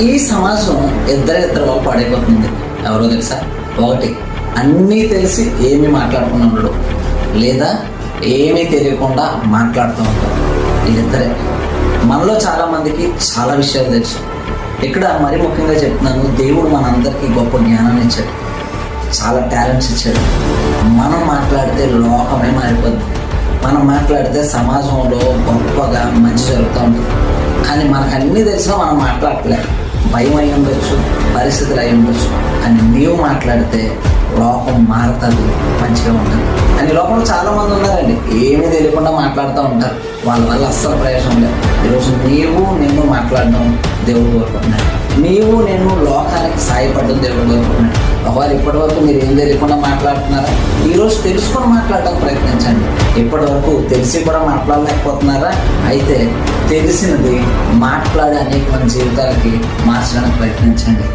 ఈ సమాజం ఇద్దరు ఇద్దరు వాళ్ళు పాడైపోతుంది. ఎవరో తెలుసా? ఒకటి అన్నీ తెలిసి ఏమి మాట్లాడుకుని లేదా ఏమీ తెలియకుండా మాట్లాడుతూ ఉంటారు వీళ్ళిద్దరే మనలో చాలామందికి చాలా విషయాలు తెలుసు. ఇక్కడ మరి ముఖ్యంగా చెప్తున్నాను దేవుడు మనందరికీ గొప్ప జ్ఞానాన్ని ఇచ్చాడు. చాలా టాలెంట్స్ ఇచ్చాడు. మనం మాట్లాడితే లోకమే మారిపోద్ది. మనం మాట్లాడితే సమాజంలో గొప్పగా మంచి జరుగుతూ ఉంటుంది. కానీ మనకు అన్నీ తెలిసినా మనం మాట్లాడలేదు భయం అయి ఉండొచ్చు పరిస్థితులు అయి ఉండొచ్చు అని నీవు మాట్లాడితే లోకం మారుతుంది మంచిగా ఉంటుంది అని లోకంలో చాలామంది ఉన్నారండి. ఏమీ తెలియకుండా మాట్లాడుతూ ఉంటారు. వాళ్ళ వల్ల అస్సలు ప్రయోజనం లేదు. ఈరోజు నీవు నేను మాట్లాడడం దేవుడు కోరుకుంటున్నాడు. నీవు నేను లోకానికి సాయపడడం దేవుడు కోరుకుంటున్నాడు. ఒకవేళ ఇప్పటి వరకు మీరు ఏం తెలియకుండా మాట్లాడుతున్నారా? ఈరోజు తెలుసుకొని మాట్లాడడానికి ప్రయత్నించండి. ఇప్పటి వరకు తెలిసి కూడా మాట్లాడలేకపోతున్నారా? అయితే తెలిసినది మాట్లాడే అనేక మన జీవితాలకి మార్చడానికి ప్రయత్నించండి.